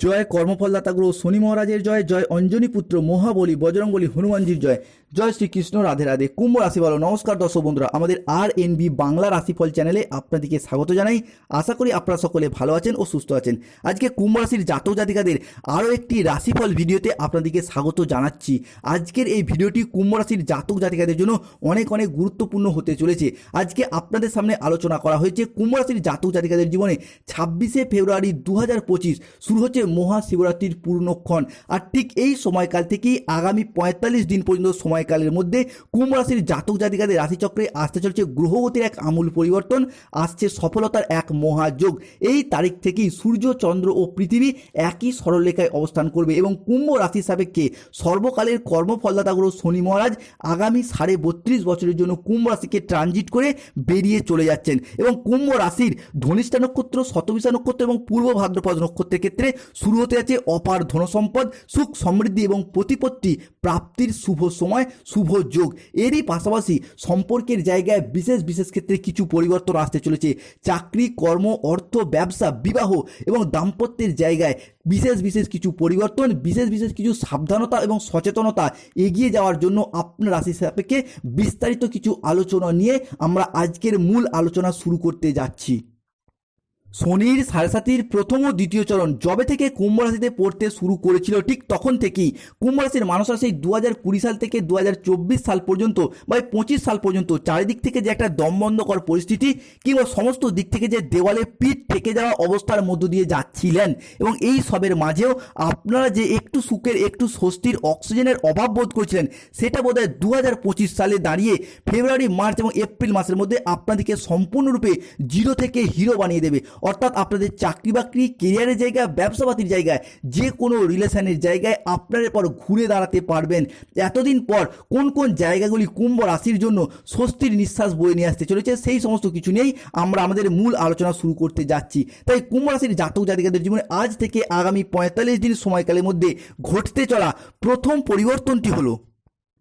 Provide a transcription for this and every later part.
জয় কর্মফলদাতা গ্রহ শনি মহারাজের জয় জয় অঞ্জনী পুত্র মহাবলী বজরঙ্গলী হনুমানজির জয়। জয় শ্রীকৃষ্ণ, রাধে রাধে। কুম্ভ রাশি বলো, নমস্কার দর্শক বন্ধুরা, আমাদের আর এন বি বাংলা রাশিফল চ্যানেলে আপনাদেরকে স্বাগত জানাই। আশা করি আপনারা সকলে ভালো আছেন ও সুস্থ আছেন। আজকে কুম্ভ রাশির জাতক জাতিকাদের আরও একটি রাশিফল ভিডিওতে আপনাদেরকে স্বাগত জানাচ্ছি। আজকের এই ভিডিওটি কুম্ভ রাশির জাতক জাতিকাদের জন্য অনেক অনেক গুরুত্বপূর্ণ হতে চলেছে। আজকে আপনাদের সামনে আলোচনা করা হয়েছে, কুম্ভ রাশির জাতক জাতিকাদের জীবনে ছাব্বিশে ফেব্রুয়ারি দু হাজার পঁচিশ শুরু হচ্ছে মহাশিবরাত্রির পূর্ণক্ষণ। আর ঠিক এই সময়কাল থেকেই আগামী পঁয়তাল্লিশ দিন পর্যন্ত সময়কালের মধ্যে কুম্ভ রাশির জাতক জাতিকাদের রাশিচক্রে আসতে চলছে গ্রহগতির এক আমূল পরিবর্তন, আসছে সফলতার এক মহাযোগ। এই তারিখ থেকেই সূর্য, চন্দ্র ও পৃথিবী একই সরলরেখায় অবস্থান করবে এবং কুম্ভ রাশির সাপেক্ষে সর্বকালের কর্মফলদাতা গ্রহ শনি মহারাজ আগামী সাড়ে বত্রিশ বছরের জন্য কুম্ভ রাশিকে ট্রানজিট করে বেরিয়ে চলে যাচ্ছেন এবং কুম্ভ রাশির ধনিষ্ঠা নক্ষত্র, শতবিশা নক্ষত্র এবং পূর্ব ভাদ্রপদ নক্ষত্রের ক্ষেত্রে শুরু হতে যাচ্ছে অপার ধনসম্পদ, সুখ সমৃদ্ধি এবং প্রতিপত্তি প্রাপ্তির শুভ সময়। শুভ যোগ। এরই পাশাপাশি সম্পর্কের জায়গায় বিশেষ বিশেষ ক্ষেত্রে কিছু পরিবর্তন আসতে চলেছে। চাকরি, কর্ম, অর্থ, ব্যবসা, বিবাহ এবং দাম্পত্যের জায়গায় বিশেষ বিশেষ কিছু পরিবর্তন, বিশেষ বিশেষ কিছু সাবধানতা এবং সচেতনতা এগিয়ে যাওয়ার জন্য আপনার রাশি সাপেক্ষে বিস্তারিত কিছু আলোচনা নিয়ে আমরা আজকের মূল আলোচনা শুরু করতে যাচ্ছি। শনির সাড়ে প্রথম ও দ্বিতীয় চরণ জবে থেকে কুম্ভ রাশিতে পড়তে শুরু করেছিল, ঠিক তখন থেকেই কুম্ভ রাশির মানুষরা সেই দু কুড়ি সাল থেকে দু হাজার চব্বিশ সাল পর্যন্ত বা পঁচিশ সাল পর্যন্ত চারিদিক থেকে যে একটা দমবন্ধকর পরিস্থিতি কিংবা সমস্ত দিক থেকে যে দেওয়ালে পিঠ থেকে যাওয়া অবস্থার মধ্য দিয়ে যাচ্ছিলেন এবং এই সবের মাঝেও আপনারা যে একটু সুখের, একটু স্বস্তির, অক্সিজেনের অভাব বোধ করছিলেন, সেটা বোধ হয় দু হাজার পঁচিশ সালে দাঁড়িয়ে ফেব্রুয়ারি, মার্চ এবং এপ্রিল মাসের মধ্যে আপনাদেরকে সম্পূর্ণরূপে জিরো থেকে হিরো বানিয়ে দেবে। অর্থাৎ আপনাদের চাকরি বাকরি কেরিয়ারের জায়গায়, ব্যবসাপাতির জায়গায়, যে কোনো রিলেশনের জায়গায় আপনার পর ঘুরে দাঁড়াতে পারবেন। এতদিন পর কোন কোন জায়গাগুলি কুম্ভ রাশির জন্য স্বস্তির নিঃশ্বাস বয়ে নিয়ে আসতে চলেছে, সেই সমস্ত কিছু নিয়েই আমরা আমাদের মূল আলোচনা শুরু করতে যাচ্ছি। তাই কুম্ভ রাশির জাতক জাতিকাদের জীবনে আজ থেকে আগামী পঁয়তাল্লিশ দিন সময়কালের মধ্যে ঘটতে চলা প্রথম পরিবর্তনটি হলো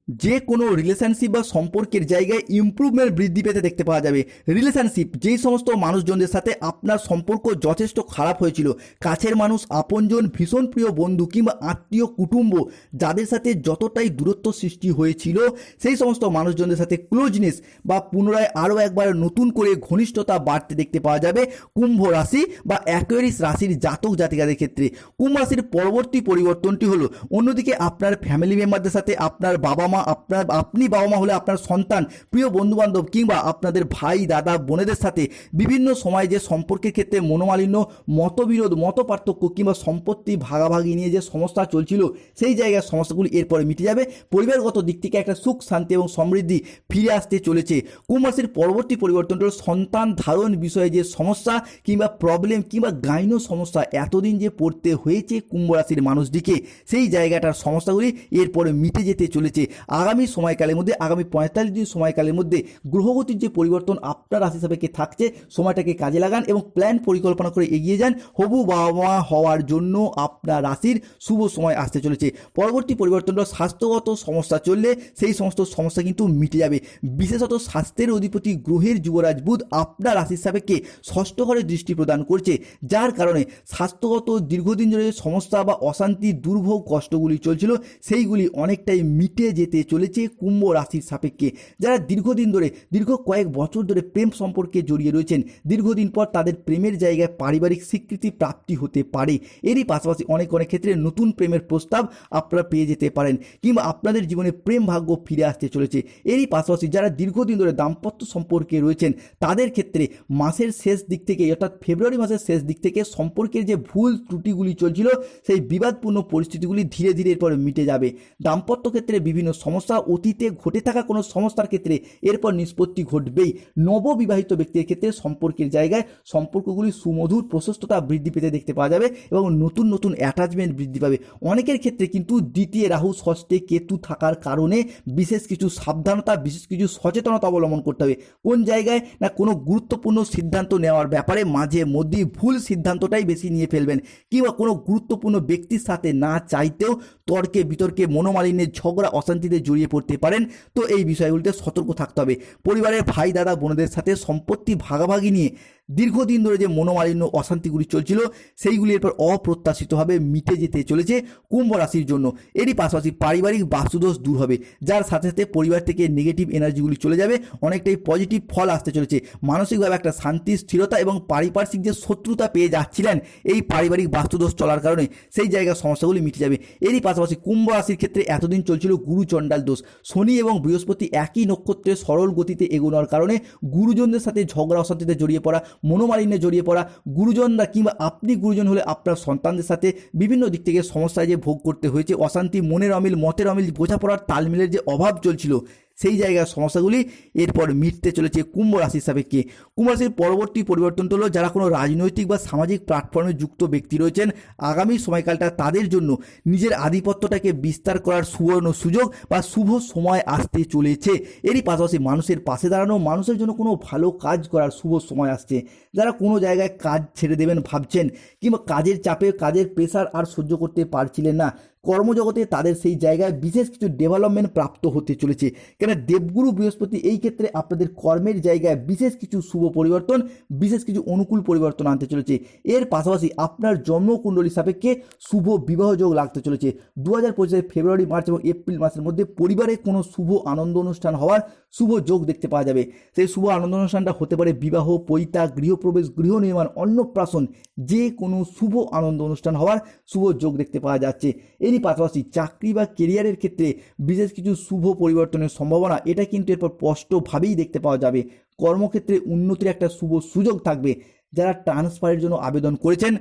যে কোনো রিলেশনশিপ বা সম্পর্কের জায়গায় ইমপ্রুভমেন্ট বৃদ্ধি পেতে দেখতে পাওয়া যাবে। রিলেশনশিপ যেই সমস্ত মানুষজনদের সাথে আপনার সম্পর্ক যথেষ্ট খারাপ হয়েছিল, কাছের মানুষ, আপনজন, ভীষণ প্রিয় বন্ধু কিংবা আত্মীয়, কুটুম্ব, যাদের সাথে যতটাই দূরত্ব সৃষ্টি হয়েছিল, সেই সমস্ত মানুষজনদের সাথে ক্লোজনেস বা পুনরায় আরও একবার নতুন করে ঘনিষ্ঠতা বাড়তে দেখতে পাওয়া যাবে কুম্ভ রাশি বা অ্যাকোয়ারিস রাশির জাতক জাতিকাদের ক্ষেত্রে। কুম্ভ রাশির পরবর্তী পরিবর্তনটি হলো, অন্যদিকে আপনার ফ্যামিলি মেম্বারদের সাথে আপনার বাবা মা আপনার, আপনি বাবা মা হলে আপনার সন্তান, প্রিয় বন্ধুবান্ধব কিংবা আপনাদের ভাই, দাদা, বোনেদের সাথে বিভিন্ন সময় যে সম্পর্কের ক্ষেত্রে মনোমালিন্য, মতবিরোধ মত পার্থক্য কিংবা সম্পত্তি ভাগাভাগি নিয়ে যে সমস্যা চলছিল, সেই জায়গার সমস্যাগুলি এরপরে মিটে যাবে। পরিবারগত দিক থেকে একটা সুখ, শান্তি এবং সমৃদ্ধি ফিরে আসতে চলেছে। কুম্ভ রাশির পরবর্তী পরিবর্তনটা সন্তান ধারণ বিষয়ে যে সমস্যা কিংবা প্রবলেম কিংবা গাইন সমস্যা এতদিন যে পড়তে হয়েছে কুম্ভ রাশির মানুষদিকে, সেই জায়গাটার সমস্যাগুলি এরপরে মিটে যেতে চলেছে। আগামী সময়কালের মধ্যে, আগামী পঁয়তাল্লিশ দিন সময়কালের মধ্যে গ্রহগতির যে পরিবর্তন আপনার রাশি সাপেক্ষে থাকছে, সময়টাকে কাজে লাগান এবং প্ল্যান পরিকল্পনা করে এগিয়ে যান। হবু বাবা মা হওয়ার জন্য আপনার রাশির শুভ সময় আসতে চলেছে। পরবর্তী পরিবর্তনটা স্বাস্থ্যগত সমস্যা চললে সেই সমস্ত সমস্যা কিন্তু মিটে যাবে। বিশেষত স্বাস্থ্যের অধিপতি গ্রহের যুবরাজ বুধ আপনার রাশির সাপেক্ষে ষষ্ঠ ঘরে দৃষ্টি প্রদান করছে, যার কারণে স্বাস্থ্যগত দীর্ঘদিন ধরে সমস্যা বা অশান্তি, দুর্ভোগ, কষ্টগুলি চলছিল, সেইগুলি অনেকটাই মিটে যেতে চলেছে কুম্ভ রাশির সাপেক্ষে। যারা দীর্ঘদিন ধরে, দীর্ঘ কয়েক বছর ধরে প্রেম সম্পর্কে জড়িয়ে রয়েছেন, দীর্ঘদিন পর তাদের প্রেমের জায়গায় পারিবারিক স্বীকৃতি প্রাপ্তি হতে পারে। এরই পাশাপাশি অনেক অনেক ক্ষেত্রে নতুন প্রেমের প্রস্তাব আপনারা পেয়ে যেতে পারেন কিংবা আপনাদের জীবনে প্রেম ভাগ্য ফিরে আসতে চলেছে। এরই পাশাপাশি যারা দীর্ঘদিন ধরে দাম্পত্য সম্পর্কে রয়েছেন, তাদের ক্ষেত্রে মাসের শেষ দিক থেকে, অর্থাৎ ফেব্রুয়ারি মাসের শেষ দিক থেকে সম্পর্কের যে ভুল ত্রুটিগুলি চলছিল, সেই বিবাদপূর্ণ পরিস্থিতিগুলি ধীরে ধীরে এরপরে মিটে যাবে। দাম্পত্য ক্ষেত্রে বিভিন্ন সমস্যা অতীতে ঘটে থাকা কোনো সমস্যার ক্ষেত্রে এরপর নিষ্পত্তি ঘটবেই। নববিবাহিত ব্যক্তির ক্ষেত্রে সম্পর্কের জায়গায় সম্পর্কগুলি সুমধুর প্রশস্ততা বৃদ্ধি পেতে দেখতে পাওয়া যাবে এবং নতুন নতুন অ্যাটাচমেন্ট বৃদ্ধি পাবে। অনেকের ক্ষেত্রে কিন্তু দ্বিতীয় রাহু, ষষ্ঠে কেতু থাকার কারণে বিশেষ কিছু সাবধানতা, বিশেষ কিছু সচেতনতা অবলম্বন করতে হবে। কোন জায়গায় না কোনো গুরুত্বপূর্ণ সিদ্ধান্ত নেওয়ার ব্যাপারে মাঝে মধ্যেই ভুল সিদ্ধান্তটাই বেশি নিয়ে ফেলবেন কিংবা কোনো গুরুত্বপূর্ণ ব্যক্তির সাথে না চাইতেও তর্কে বিতর্কে মনোমালিন্যের ঝগড়া, অশান্তিতে জড়িয়ে পড়তে পারেন, তো এই বিষয়গুলিতে সতর্ক থাকতে হবে। পরিবারের ভাই, দাদা, বোনদের সাথে সম্পত্তি ভাগাভাগি নিয়ে দীর্ঘদিন ধরে যে মনোমালিন্য অশান্তিগুলি চলছিল, সেইগুলি এরপর অপ্রত্যাশিতভাবে মিটে যেতে চলেছে কুম্ভ রাশির জন্য। এরই পাশাপাশি পারিবারিক বাস্তুদোষ দূর হবে, যার সাথে সাথে পরিবার থেকে নেগেটিভ এনার্জিগুলি চলে যাবে, অনেকটাই পজিটিভ ফল আসতে চলেছে। মানসিকভাবে একটা শান্তি, স্থিরতা এবং পারিপার্শ্বিক যে শত্রুতা পেয়ে যাচ্ছিলেন এই পারিবারিক বাস্তুদোষ চলার কারণে, সেই জায়গার সমস্যাগুলি মিটে যাবে। এরই পাশাপাশি কুম্ভ রাশির ক্ষেত্রে এতদিন চলছিল গুরু চণ্ডাল দোষ। শনি এবং বৃহস্পতি একই নক্ষত্রে সরল গতিতে এগোনোর কারণে গুরুজনদের সাথে ঝগড়া, অশান্তিতে জড়িয়ে পড়া মনোমালিন্যে জড়িয়ে পড়া গুরুজনরা কিংবা আপনি গুরুজন হলে আপনার সন্তানদের সাথে বিভিন্ন দিক থেকে সমস্যায় যে ভোগ করতে হয়েছে, অশান্তি, মনের অমিল, মতের অমিল, বোঝাপড়ার তালমিলের যে অভাব চলছিল সেই জায়গার সমস্যাগুলি এরপর মিটতে চলেছে কুম্ভ রাশির সাপেক্ষে। কুম্ভ রাশির পরবর্তী পরিবর্তনটা হলো, যারা কোনো রাজনৈতিক বা সামাজিক প্ল্যাটফর্মে যুক্ত ব্যক্তি রয়েছেন, আগামী সময়কালটা তাদের জন্য নিজের আধিপত্যটাকে বিস্তার করার সুবর্ণ সুযোগ বা শুভ সময় আসতে চলেছে। এরই পাশাপাশি মানুষের পাশে দাঁড়ানো, মানুষের জন্য কোনো ভালো কাজ করার শুভ সময় আসছে। যারা কোনো জায়গায় কাজ ছেড়ে দেবেন ভাবছেন কিংবা কাজের চাপে, কাজের প্রেশার আর সহ্য করতে পারছিলেন না কর্মজগতে তাদের সেই জায়গায় বিশেষ কিছু ডেভেলপমেন্ট প্রাপ্ত হতে চলেছে। কেন দেবগুরু বৃহস্পতি এই ক্ষেত্রে আপনাদের কর্মের জায়গায় বিশেষ কিছু শুভ পরিবর্তন, বিশেষ কিছু অনুকূল পরিবর্তন আনতে চলেছে। এর পাশাপাশি আপনার জন্মকুণ্ডলী সাপেক্ষে শুভ বিবাহ যোগ লাগতে চলেছে। দু হাজার পঁচিশের ফেব্রুয়ারি, মার্চ এবং এপ্রিল মাসের মধ্যে পরিবারে কোনো শুভ আনন্দ অনুষ্ঠান হওয়ার শুভ যোগ দেখতে পাওয়া যাবে। সেই শুভ আনন্দ অনুষ্ঠানটা হতে পারে বিবাহ পৈতা গৃহপ্রবেশ, গৃহ নির্মাণ, অন্নপ্রাশন যে কোনো শুভ আনন্দ অনুষ্ঠান হওয়ার শুভ যোগ দেখতে পাওয়া যাচ্ছে। এরই পাশাপাশি চাকরি বা কেরিয়ারের ক্ষেত্রে বিশেষ কিছু শুভ পরিবর্তনের সম্ভাবনা, এটা কিন্তু এরপর স্পষ্টভাবেই দেখতে পাওয়া যাবে। কর্মক্ষেত্রে উন্নতির একটা শুভ সুযোগ থাকবে। যারা ট্রান্সফারের জন্য আবেদন করেছেন,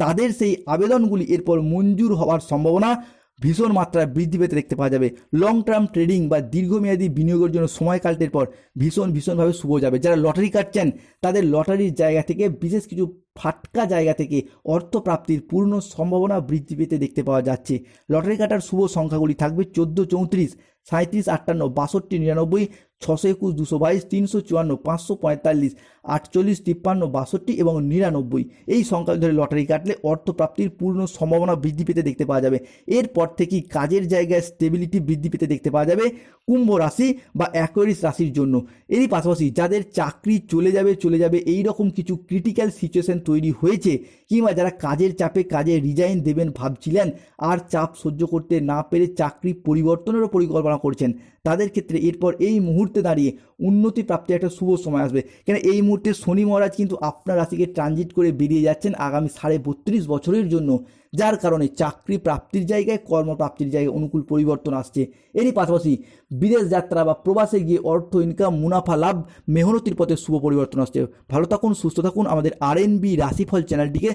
তাদের সেই আবেদনগুলি এরপর মঞ্জুর হওয়ার সম্ভাবনা ভীষণ মাত্রায় বৃদ্ধি পেতে দেখতে পাওয়া যাবে। লং টার্ম ট্রেডিং বা দীর্ঘমেয়াদী বিনিয়োগের জন্য সময় সময়কালটির পর ভীষণ, ভীষণভাবে শুভ যাবে। যারা লটারি কাটছেন, তাদের লটারির জায়গা থেকে, বিশেষ কিছু ফাটকা জায়গা থেকে অর্থ প্রাপ্তির পূর্ণ সম্ভাবনা বৃদ্ধি পেতে দেখতে পাওয়া যাচ্ছে। লটারি কাটার শুভ সংখ্যাগুলি থাকবে চোদ্দ, চৌত্রিশ। সাঁত্রিশ আটান্ন, বাষট্টি, নিরানব্বই, ছশো একুশ, দুশো বাইশ, তিনশো চুয়ান্ন, পাঁচশো পঁয়তাল্লিশ, আটচল্লিশ, তিপ্পান্ন, বাষট্টি এবং নিরানব্বই। এই সংখ্যা ধরে লটারি কাটলে অর্থপ্রাপ্তির পূর্ণ সম্ভাবনা বৃদ্ধি পেতে দেখতে পাওয়া যাবে। এরপর থেকেই কাজের জায়গায় স্টেবিলিটি বৃদ্ধি পেতে দেখতে পাওয়া যাবে কুম্ভ রাশি বা অ্যাকোয়ারিস রাশির জন্য। এরই পাশাপাশি যাদের চাকরি চলে যাবে চলে যাবে এই রকম কিছু ক্রিটিক্যাল সিচুয়েশন তৈরি হয়েছে কিংবা যারা কাজের চাপে কাজে রিজাইন দেবেন ভাবছিলেন, আর চাপ সহ্য করতে না পেরে চাকরি পরিবর্তনেরও পরিকল্পনা করছেন। তাদের ক্ষেত্রে এরপর এই মুহূর্তে দাঁড়িয়ে উন্নতি প্রাপ্তির একটা শুভ সময় আসবে। কেন এই মুহূর্তে শনি মহারাজ কিন্তু আপনার রাশিকে ট্রানজিট করে বেরিয়ে যাচ্ছেন আগামী সাড়ে বত্রিশ বছরের জন্য, যার কারণে চাকরি প্রাপ্তির জায়গায় কর্মপ্রাপ্তির জায়গায় অনুকূল পরিবর্তন আসছে। এরই পাশাপাশি বিদেশ যাত্রা বা প্রবাসে গিয়ে অর্থ ইনকাম মুনাফা, লাভ, মেহনতির পথে শুভ পরিবর্তন আসছে। ভালো থাকুন, সুস্থ থাকুন। আমাদের আর এন বি রাশিফল চ্যানেলটিকে